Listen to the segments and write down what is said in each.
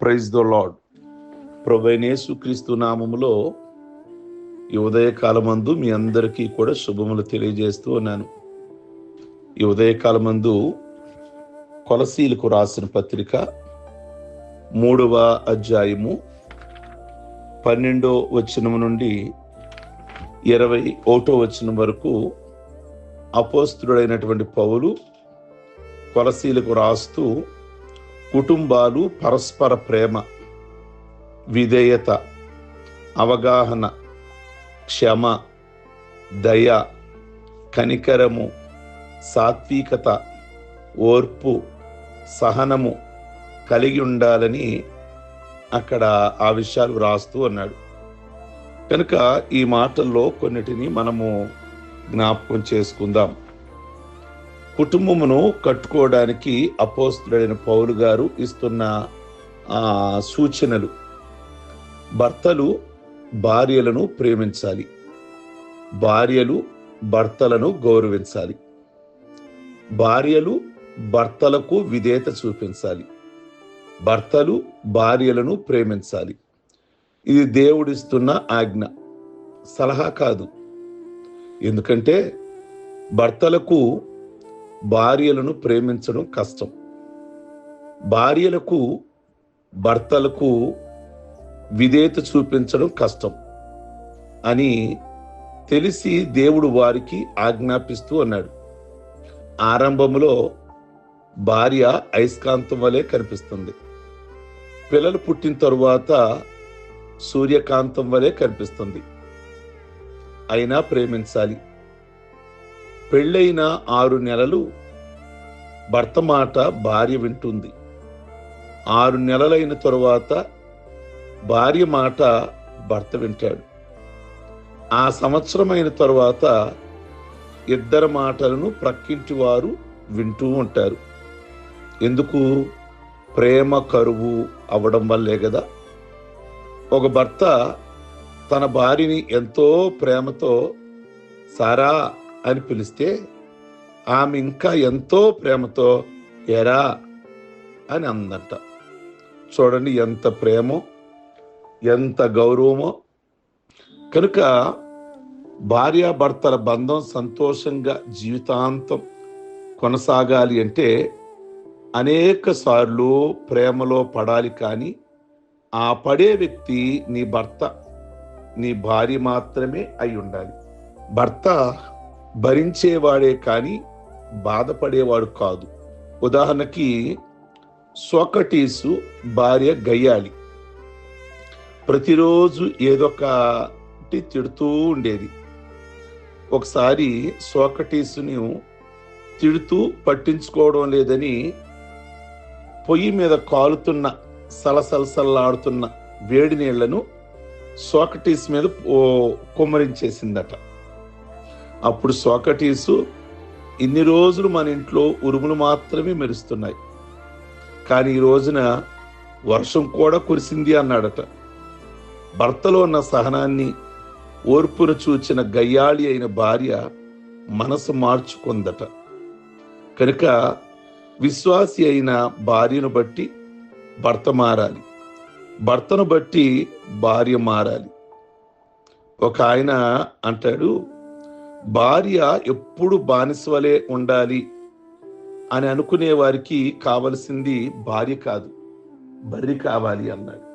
Praise the lord ప్రభైనేసు క్రీస్తు నామములో ఈ ఉదయకాలమందు మీ అందరికీ కూడా శుభములు తెలియజేస్తూ ఉన్నాను. ఈ ఉదయకాలమందు కొలసీలకు రాసిన పత్రిక మూడవ అధ్యాయము పన్నెండో వచనం నుండి ఇరవై ఒకటో వచనం వరకు అపోస్తుడైనటువంటి పౌలు కొలసీలకు రాస్తూ కుటుంబాలు పరస్పర ప్రేమ విధేయత అవగాహన క్షమ దయ కనికరము సాత్వికత ఓర్పు సహనము కలిగి ఉండాలని అక్కడ ఆ విషయాలు రాస్తూ అన్నాడు. కనుక ఈ మాటల్లో కొన్నిటిని మనము జ్ఞాపకం చేసుకుందాం. కుటుంబమును కట్టుకోవడానికి అపోస్తుడైన పౌలు గారు ఇస్తున్న సూచనలు. భర్తలు భార్యలను ప్రేమించాలి. భార్యలు భర్తలను గౌరవించాలి. భార్యలు భర్తలకు విధేయత చూపించాలి. భర్తలు భార్యలను ప్రేమించాలి. ఇది దేవుడిస్తున్న ఆజ్ఞ. సలహా కాదు. ఎందుకంటే భర్తలకు భార్యలను ప్రేమించడం కష్టం. భార్యలకు భర్తలకు విధేయత చూపించడం కష్టం అని తెలిసి దేవుడు వారికి ఆజ్ఞాపిస్తూ అన్నాడు. ఆరంభంలో భార్య అయస్కాంతం వలె కనిపిస్తుంది. పిల్లలు పుట్టిన తరువాత సూర్యకాంతం వలె కనిపిస్తుంది. అయినా ప్రేమించాలి. పెళ్ళైన ఆరు నెలలు భర్త మాట భార్య వింటుంది. ఆరు నెలలైన తరువాత భార్య మాట భర్త వింటాడు. ఆ సంవత్సరమైన తరువాత ఇద్దరు మాటలను ప్రక్కింటి వారు వింటూ ఉంటారు. ఎందుకు? ప్రేమ కరువు అవ్వడం వల్లే కదా. ఒక భర్త తన భార్యని ఎంతో ప్రేమతో సారా అని పిలిస్తే ఆమె ఇంకా ఎంతో ప్రేమతో ఎరా అని అందంట. చూడండి ఎంత ప్రేమో ఎంత గౌరవమో. కనుక భార్యాభర్తల బంధం సంతోషంగా జీవితాంతం కొనసాగాలి అంటే అనేక సార్లు ప్రేమలో పడాలి కానీ ఆ పడే వ్యక్తి నీ భర్త నీ భార్య మాత్రమే అయి ఉండాలి. భర్త భరించేవాడే కానీ బాధపడేవాడు కాదు. ఉదాహరణకి సోకటీసు భార్య గయ్యాలి ప్రతిరోజు ఏదొకటి తిడుతూ ఉండేది. ఒకసారి సోకటీసుని తిడుతూ పట్టించుకోవడం లేదని పొయ్యి మీద కాలుతున్న సలసలసల్లాడుతున్న వేడి నీళ్ళను సోకటీస్ మీద కుమ్మరించేసిందట. అప్పుడు సోకటీసు ఇన్ని రోజులు మన ఇంట్లో ఉరుములు మాత్రమే మెరుస్తున్నాయి. కానీ ఈ రోజున వర్షం కూడా కురిసింది అన్నాడట. భర్తలో ఉన్న సహనాన్ని ఓర్పును చూచిన గయ్యాళి అయిన భార్య మనసు మార్చుకుందట. కనుక విశ్వాసి అయిన భార్యను బట్టి భర్త మారాలి. భర్తను బట్టి భార్య మారాలి. ఒక ఆయన అంటాడు భార్య ఎప్పుడు బానిసవలే ఉండాలి అని అనుకునే వారికి కావలసింది భార్య కాదు బర్రి కావాలి అన్నాడు.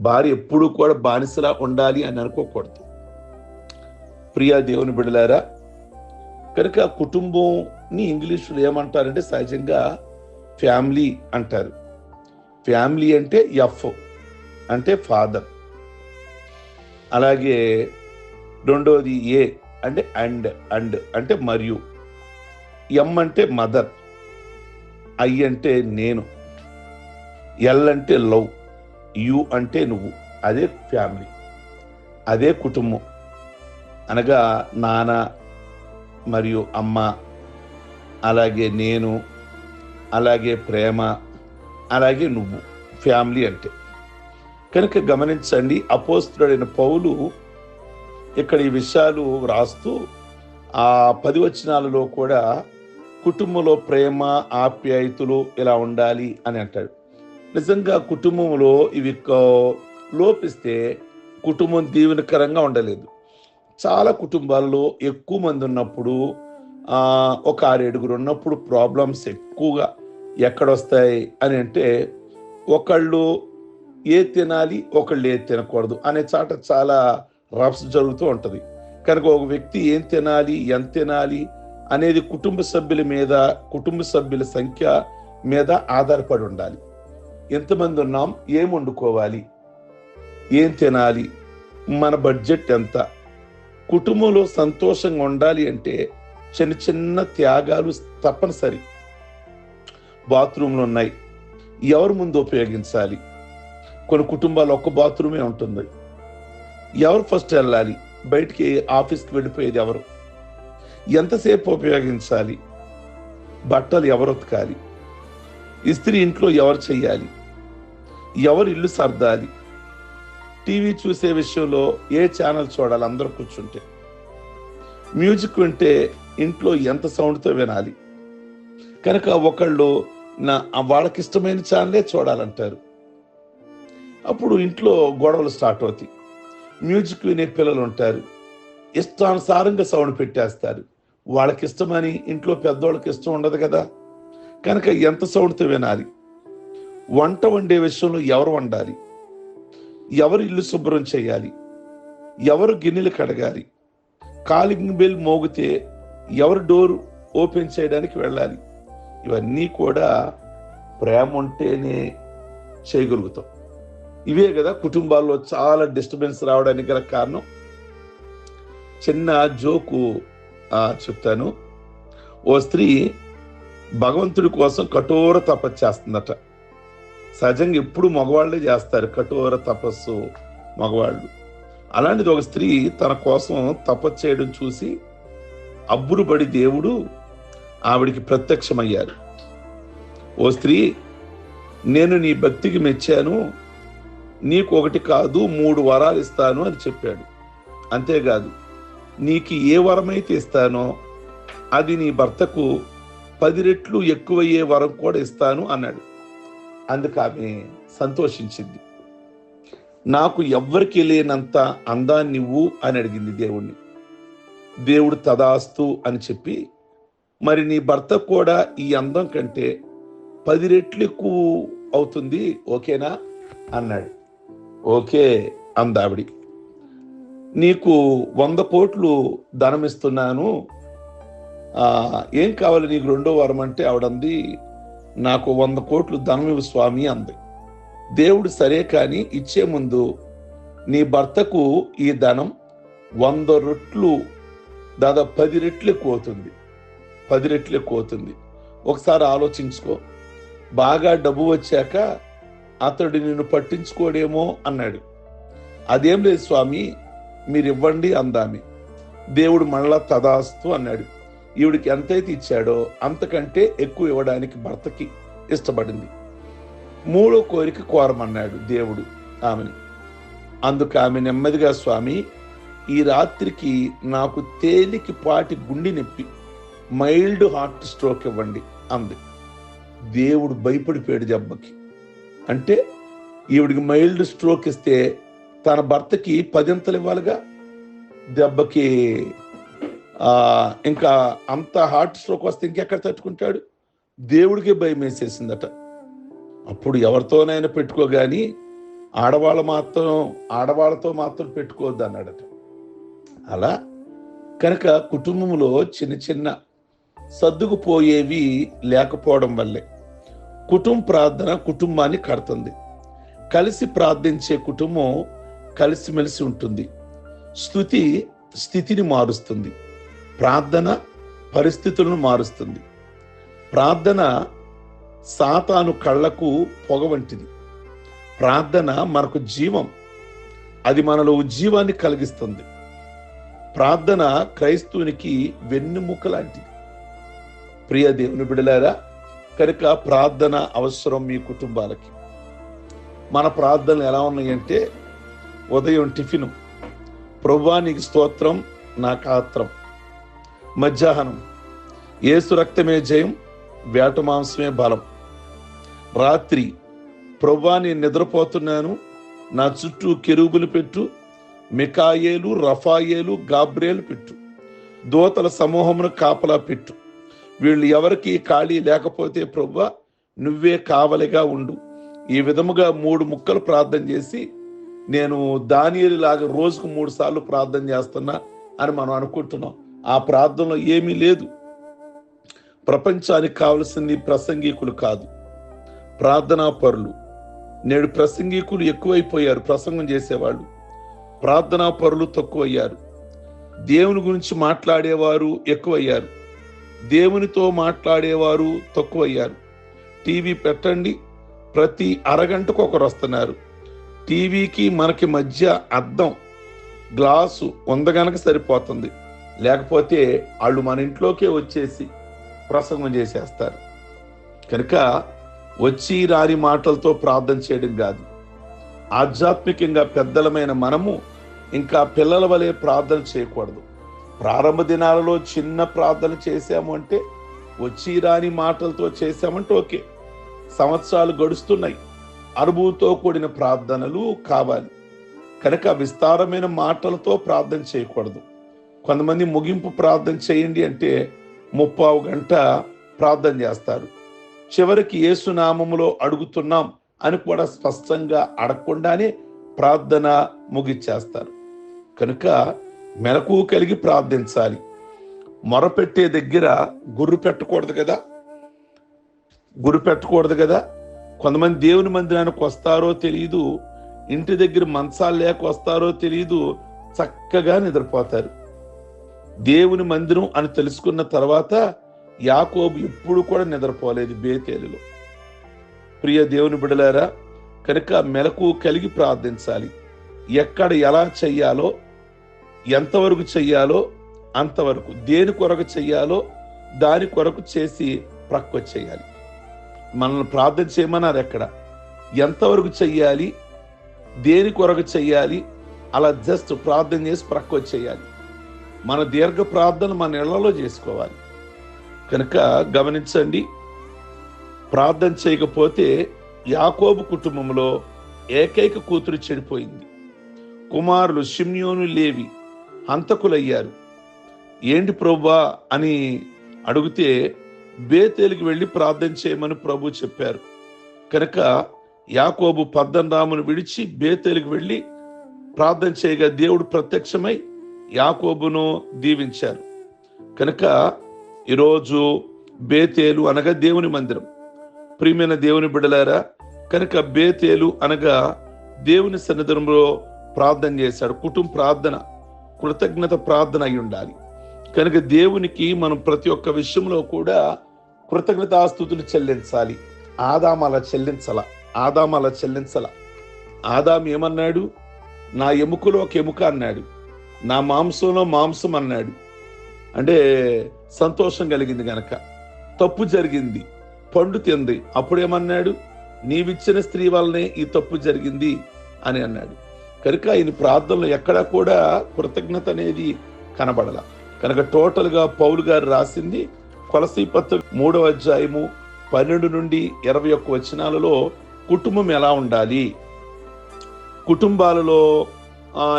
భార్య ఎప్పుడు కూడా బానిసలా ఉండాలి అని అనుకోకూడదు. ప్రియా దేవుని బిడలారా కనుక కుటుంబంని ఇంగ్లీష్లో ఏమంటారంటే సహజంగా ఫ్యామిలీ అంటారు. ఫ్యామిలీ అంటే ఎఫ్ అంటే ఫాదర్. అలాగే రెండోది ఏ అంటే అండ్ అండ్ అంటే మరియు. ఎం అంటే మదర్. ఐ అంటే నేను. ఎల్ అంటే లవ్. యు అంటే నువ్వు. అదే ఫ్యామిలీ. అదే కుటుంబం. అనగా నాన్న మరియు అమ్మ. అలాగే నేను. అలాగే ప్రేమ. అలాగే నువ్వు. ఫ్యామిలీ అంటే. కనుక గమనించండి అపోస్తుడైన పౌలు ఇక్కడ ఈ విషయాలు వ్రాస్తూ ఆ పది వచనాలలో కూడా కుటుంబంలో ప్రేమ ఆప్యాయతలు ఇలా ఉండాలి అని అంటాడు. నిజంగా కుటుంబంలో ఇవి లోపిస్తే కుటుంబం దీవెనకరంగా ఉండలేదు. చాలా కుటుంబాల్లో ఎక్కువ మంది ఉన్నప్పుడు ఒక ఆరేడుగురు ఉన్నప్పుడు ప్రాబ్లమ్స్ ఎక్కువగా ఎక్కడొస్తాయి అని అంటే ఒకళ్ళు ఏ తినాలి ఒకళ్ళు ఏ తినకూడదు అనే చాట చాలా రఫ్స్ జరుగుతూ ఉంటుంది. కనుక ఒక వ్యక్తి ఏం తినాలి ఎంత తినాలి అనేది కుటుంబ సభ్యుల మీద కుటుంబ సభ్యుల సంఖ్య మీద ఆధారపడి ఉండాలి. ఎంతమంది ఉన్నాం ఏం వండుకోవాలి ఏం తినాలి మన బడ్జెట్ ఎంత? కుటుంబంలో సంతోషంగా ఉండాలి అంటే చిన్న చిన్న త్యాగాలు తప్పనిసరి. బాత్రూమ్లు ఉన్నాయి ఎవరు ముందు ఉపయోగించాలి? కొన్ని కుటుంబాలు ఒక్క బాత్రూమే ఉంటుంది. ఎవరు ఫస్ట్ వెళ్ళాలి? బయటికి ఆఫీస్కి వెళ్ళిపోయేది ఎవరు? ఎంతసేపు ఉపయోగించాలి? బట్టలు ఎవరు ఉతకాలి? ఇస్త్రీ ఇంట్లో ఎవరు చెయ్యాలి ఎవరు ఇల్లు సర్దాలి? టీవీ చూసే విషయంలో ఏ ఛానల్ చూడాలి? అందరూ కూర్చుంటే. మ్యూజిక్ వింటే ఇంట్లో ఎంత సౌండ్తో వినాలి? కనుక ఒకళ్ళు నా వాళ్ళకి ఇష్టమైన ఛానలే చూడాలంటారు. అప్పుడు ఇంట్లో గొడవలు స్టార్ట్ అవుతాయి. మ్యూజిక్ వినే పిల్లలు ఉంటారు. ఇష్టానుసారంగా సౌండ్ పెట్టేస్తారు. వాళ్ళకి ఇష్టమని ఇంట్లో పెద్దవాళ్ళకి ఇష్టం ఉండదు కదా. కనుక ఎంత సౌండ్తో వినాలి? వంట వండే విషయంలో ఎవరు వండాలి? ఎవరు ఇల్లు శుభ్రం చేయాలి? ఎవరు గిన్నెలు కడగాలి? కాలింగ్ బెల్ మోగితే ఎవరు డోర్ ఓపెన్ చేయడానికి వెళ్ళాలి? ఇవన్నీ కూడా ప్రేమ ఉంటేనే చేయగలుగుతాం. ఇవే కదా కుటుంబాల్లో చాలా డిస్టర్బెన్స్ రావడానికి గల కారణం. చిన్న జోకు చెప్తాను. ఓ స్త్రీ భగవంతుడి కోసం కఠోర తపస్సు చేస్తుందట. సహజంగా ఎప్పుడు మగవాళ్ళే చేస్తారు కఠోర తపస్సు మగవాళ్ళు. అలాంటిది ఒక స్త్రీ తన కోసం తపస్సు చేయడం చూసి అబ్బురుబడి దేవుడు ఆవిడికి ప్రత్యక్షమయ్యారు. ఓ స్త్రీ నేను నీ భక్తికి మెచ్చాను నీకు ఒకటి కాదు మూడు వరాలు ఇస్తాను అని చెప్పాడు. అంతేకాదు నీకు ఏ వరమైతే ఇస్తానో అది నీ భర్తకు పది రెట్లు ఎక్కువయ్యే వరం కూడా ఇస్తాను అన్నాడు. అందుకు ఆమె సంతోషించింది. నాకు ఎవ్వరికి లేనంత అందాన్ని నువ్వు అని అడిగింది దేవుణ్ణి. దేవుడు తదాస్తు అని చెప్పి మరి నీ భర్త కూడా ఈ అందం కంటే పది రెట్లు ఎక్కువ అవుతుంది ఓకేనా? అన్నాడు. ఓకే అందావిడి. నీకు వంద కోట్లు ధనం ఇస్తున్నాను ఏం కావాలి నీకు రెండో వారం అంటే ఆవిడంది నాకు వంద కోట్లు ధనం స్వామి అంది. దేవుడు సరే కానీ ఇచ్చే ముందు నీ భర్తకు ఈ ధనం వంద రెట్లు దాదాపు పది రెట్లు ఎక్కువ అవుతుంది. పది రెట్లు ఎక్కువ అవుతుంది. ఒకసారి ఆలోచించుకో. బాగా డబ్బు వచ్చాక అతడు నిన్ను పట్టించుకోడేమో అన్నాడు. అదేం లేదు స్వామి మీరు ఇవ్వండి అందామి. దేవుడు మళ్ళా తదాస్తు అన్నాడు. ఈవిడికి ఎంతైతే ఇచ్చాడో అంతకంటే ఎక్కువ ఇవ్వడానికి భర్తకి ఇష్టపడింది. మూడో కోరిక కోరమన్నాడు దేవుడు ఆమెని. అందుకు ఆమె నెమ్మదిగా స్వామి ఈ రాత్రికి నాకు తేలికి పాటి గుండె నొప్పి మైల్డ్ హార్ట్ స్ట్రోక్ ఇవ్వండి అంది. దేవుడు భయపడిపోయాడు దెబ్బకి. అంటే ఈవిడికి మైల్డ్ స్ట్రోక్ ఇస్తే తన భర్తకి పదింతలు ఇవ్వాలిగా? దెబ్బకి ఇంకా అంత హార్ట్ స్ట్రోక్ వస్తే ఇంకెక్కడ తట్టుకుంటాడు? దేవుడికే భయం వేసేసిందట. అప్పుడు ఎవరితోనైనా పెట్టుకోగాని ఆడవాళ్ళు మాత్రం ఆడవాళ్ళతో మాత్రం పెట్టుకోవద్దు అన్నాడట. అలా కనుక కుటుంబంలో చిన్న చిన్న సర్దుకుపోయేవి లేకపోవడం వల్లే. కుటుంబ ప్రార్థన కుటుంబాన్ని కడుతుంది. కలిసి ప్రార్థించే కుటుంబం కలిసిమెలిసి ఉంటుంది. స్థుతి స్థితిని మారుస్తుంది. ప్రార్థన పరిస్థితులను మారుస్తుంది. ప్రార్థన సాతాను కళ్ళకు పొగ వంటిది. ప్రార్థన మనకు జీవం. అది మనలో ఉజ్జీవాన్ని కలిగిస్తుంది. ప్రార్థన క్రైస్తవునికి వెన్నుముక లాంటిది. ప్రియ దేవుని బిడలారా కనుక ప్రార్థన అవసరం మీ కుటుంబాలకి. మన ప్రార్థనలు ఎలా ఉన్నాయంటే ఉదయం టిఫిన్. ప్రభువా నీకు స్తోత్రం నా కాత్రం మధ్యాహ్నం. ఏసు రక్తమే జయం వేట మాంసమే బలం. రాత్రి ప్రభా నేను నిద్రపోతున్నాను నా చుట్టూ కెరూబులు పెట్టు మికాయేలు రఫాయేలు గాబ్రేలు పెట్టు. దోతల సమూహమును కాపలా పెట్టు. వీళ్ళు ఎవరికి ఖాళీ లేకపోతే ప్రవ్వ నువ్వే కావలిగా ఉండు. ఈ విధముగా మూడు ముక్కలు ప్రార్థన చేసి నేను దానియలాగా రోజుకు మూడు సార్లు ప్రార్థన చేస్తున్నా అని మనం అనుకుంటున్నాం. ఆ ప్రార్థనలో ఏమీ లేదు. ప్రపంచానికి కావలసింది ప్రసంగికులు కాదు. ప్రార్థనా పరులు. నేడు ప్రసంగికులు ఎక్కువైపోయారు ప్రసంగం చేసేవాళ్ళు. ప్రార్థనా పరులు తక్కువయ్యారు. దేవుని గురించి మాట్లాడేవారు ఎక్కువయ్యారు. దేవునితో మాట్లాడేవారు తక్కువయ్యారు. టీవీ పెట్టండి. ప్రతి అరగంటకు ఒకరు వస్తున్నారు. టీవీకి మనకి మధ్య అద్దం గ్లాసు వందగనక సరిపోతుంది. లేకపోతే వాళ్ళు మన ఇంట్లోకే వచ్చేసి ప్రసంగం చేసేస్తారు. కనుక వచ్చి రాని మాటలతో ప్రార్థన చేయడం కాదు. ఆధ్యాత్మికంగా పెద్దలమైన మనము ఇంకా పిల్లల వలె ప్రార్థన చేయకూడదు. ప్రారంభ దినాలలో చిన్న ప్రార్థన చేశాము అంటే వచ్చి రాని మాటలతో చేశామంటే ఓకే. సంవత్సరాలు గడుస్తున్నాయి. అనుభవంతో కూడిన ప్రార్థనలు కావాలి. కనుక విస్తారమైన మాటలతో ప్రార్థన చేయకూడదు. కొంతమంది ముగింపు ప్రార్థన చేయండి అంటే ముప్పావు గంట ప్రార్థన చేస్తారు. చివరికి ఏసునామములో అడుగుతున్నాం అని కూడా స్పష్టంగా అడగకుండానే ప్రార్థన ముగిచ్చేస్తారు. కనుక మెలకు కలిగి ప్రార్థించాలి. మొరపెట్టే దగ్గర గుర్రు పెట్టకూడదు కదా? గురి పెట్టకూడదు కదా? కొంతమంది దేవుని మందిరానికి వస్తారో తెలియదు ఇంటి దగ్గర మంచాలు లేక వస్తారో తెలియదు చక్కగా నిద్రపోతారు. దేవుని మందిరం అని తెలుసుకున్న తర్వాత యాకోబు ఎప్పుడు కూడా నిద్రపోలేదు బేతేలులో. ప్రియ దేవుని బిడలారా కనుక మెలకు కలిగి ప్రార్థించాలి. ఎక్కడ ఎలా చెయ్యాలో ఎంతవరకు చెయ్యాలో అంతవరకు దేని కొరకు చెయ్యాలో దాని కొరకు చేసి ప్రక్క చేయాలి మనల్ని ప్రార్థన చేయమన్నారు ఎక్కడ? ఎంతవరకు చెయ్యాలి దేని కొరకు చెయ్యాలి అలా జస్ట్ ప్రార్థన చేసి ప్రక్క చేయాలి మన దీర్ఘ ప్రార్థన మన ఇళ్ళలో చేసుకోవాలి. కనుక గమనించండి ప్రార్థన చేయకపోతే యాకోబు కుటుంబంలో ఏకైక కూతురు చెడిపోయింది. కుమారులు షిమ్యోను లేవి హంతకులయ్యారు. ఏంటి ప్రభువా అని అడిగితే బేతేలికి వెళ్ళి ప్రార్థన చేయమని ప్రభు చెప్పారు. కనుక యాకోబు పద్దనరామును విడిచి బేతేలికి వెళ్ళి ప్రార్థన చేయగా దేవుడు ప్రత్యక్షమై యాకోబును దీవించారు. కనుక ఈరోజు బేతేలు అనగా దేవుని మందిరం. ప్రియమైన దేవుని బిడలారా కనుక బేతేలు అనగా దేవుని సన్నిధానంలో ప్రార్థన చేశాడు. కుటుంబ ప్రార్థన కృతజ్ఞత ప్రార్థన అయి ఉండాలి. కనుక దేవునికి మనం ప్రతి ఒక్క విషయంలో కూడా కృతజ్ఞతాస్తుతులు చెల్లించాలి. ఆదాం అలా చెల్లించాల ఆదాం అలా చెల్లించాల. ఆదాం ఏమన్నాడు? నా ఎముకలో ఒక ఎముక అన్నాడు. నా మాంసంలో మాంసం అన్నాడు. అంటే సంతోషం కలిగింది గనక. తప్పు జరిగింది పండు తింది. అప్పుడేమన్నాడు నీవిచ్చిన స్త్రీ వల్లనే ఈ తప్పు జరిగింది అని అన్నాడు. కనుక ఆయన ప్రార్థనలో ఎక్కడా కూడా కృతజ్ఞత అనేది కనబడల. కనుక టోటల్గా పౌలు గారు రాసింది కొలసీ పత్రిక మూడవ అధ్యాయము పన్నెండు నుండి ఇరవై ఒక్క వచనాలలో కుటుంబం ఎలా ఉండాలి? కుటుంబాలలో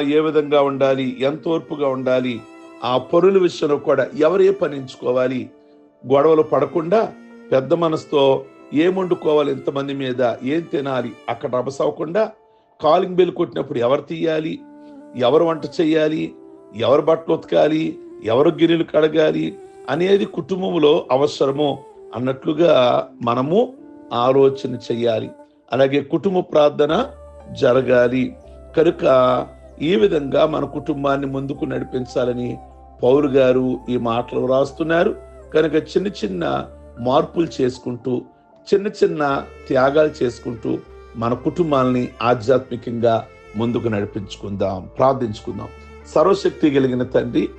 ఏ విధంగా ఉండాలి? ఎంత ఓర్పుగా ఉండాలి? ఆ పరుల విషయంలో కూడా ఎవరే పనించుకోవాలి గొడవలు పడకుండా పెద్ద మనసుతో ఏం వండుకోవాలి? ఎంతమంది మీద ఏం తినాలి? అక్కడ అబసవకుండా కాలింగ్ బెల్ కొట్టినప్పుడు ఎవరు తీయాలి? ఎవరు వంట చేయాలి? ఎవరు బట్టలు ఉతకాలి? ఎవరు గిన్నెలు కడగాలి? అనేది కుటుంబంలో అవసరము అన్నట్లుగా మనము ఆలోచన చెయ్యాలి అలాగే కుటుంబ ప్రార్థన జరగాలి. కనుక ఈ విధంగా మన కుటుంబాన్ని ముందుకు నడిపించాలని పౌరు గారు ఈ మాటలు రాస్తున్నారు కనుక చిన్న చిన్న మార్పులు చేసుకుంటూ చిన్న చిన్న త్యాగాలు చేసుకుంటూ మన కుటుంబాలని ఆధ్యాత్మికంగా ముందుకు నడిపించుకుందాం ప్రార్థించుకుందాం. సర్వశక్తి కలిగిన తండ్రి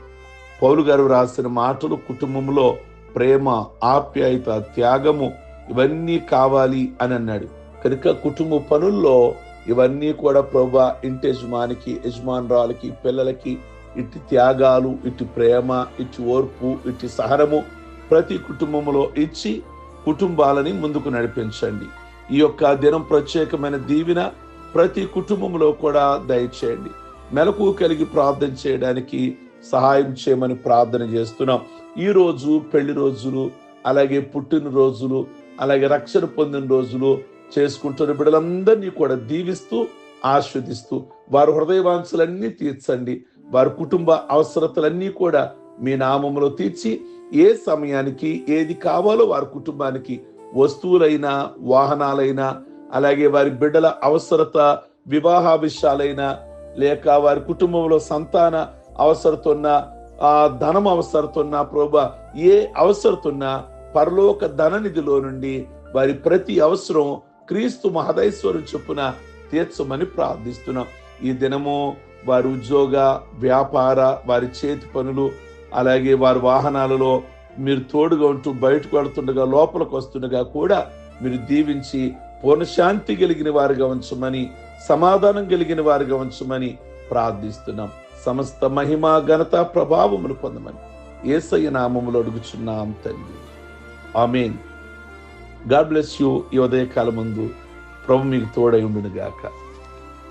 పౌలు గారు రాసిన మాటలు కుటుంబంలో ప్రేమ ఆప్యాయత త్యాగము ఇవన్నీ కావాలి అని అన్నాడు. కనుక కుటుంబ పనుల్లో ఇవన్నీ కూడా ప్రభా ఇంటి యజమానికి యజమానురాలకి పిల్లలకి ఇటు త్యాగాలు ఇటు ప్రేమ ఇటు ఓర్పు ఇటు సహనము ప్రతి కుటుంబంలో ఇచ్చి కుటుంబాలని ముందుకు నడిపించండి. ఈ యొక్క దినం ప్రత్యేకమైన దీవెన ప్రతి కుటుంబంలో కూడా దయచేయండి. మెలకు కలిగి ప్రార్థన చేయడానికి సహాయం చేయమని ప్రార్థన చేస్తున్నాం. ఈ రోజు పెళ్ళి రోజులు అలాగే పుట్టినరోజులు అలాగే రక్షణ పొందిన రోజులు చేసుకుంటున్న బిడ్డలందరినీ కూడా దీవిస్తూ ఆస్వాదిస్తూ వారి హృదయవాంఛలన్నీ తీర్చండి. వారి కుటుంబ అవసరతలన్నీ కూడా మీ నామంలో తీర్చి ఏ సమయానికి ఏది కావాలో వారి కుటుంబానికి వస్తువులైనా వాహనాలైనా అలాగే వారి బిడ్డల అవసరత వివాహ విషయాలైనా లేక వారి కుటుంబంలో సంతాన అవసరతున్న ఆ ధనం అవసరతున్న ప్రభా ఏ అవసరతున్న పరలోక ధననిధిలో నుండి వారి ప్రతి అవసరం క్రీస్తు మహదైశ్వరుడు చొప్పున తీర్చమని ప్రార్థిస్తున్నాం. ఈ దినము వారి ఉద్యోగ వ్యాపార వారి చేతి పనులు అలాగే వారి వాహనాలలో మీరు తోడుగా ఉంటూ బయటకు వెళ్తుండగా లోపలికి వస్తుండగా కూడా మీరు దీవించి పూర్ణశాంతి కలిగిన వారిగా ఉంచమని సమాధానం కలిగిన వారిగా ఉంచమని ప్రార్థిస్తున్నాం. సమస్త మహిమ ఘనత ప్రభావములు పొందమని ఏసయ్య నామములు అడుగుచున్నాం తండ్రి. ఆమెన్. God bless you. ఈ ఉదయకాలం ముందు ప్రభు మీకు తోడై ఉండును గాక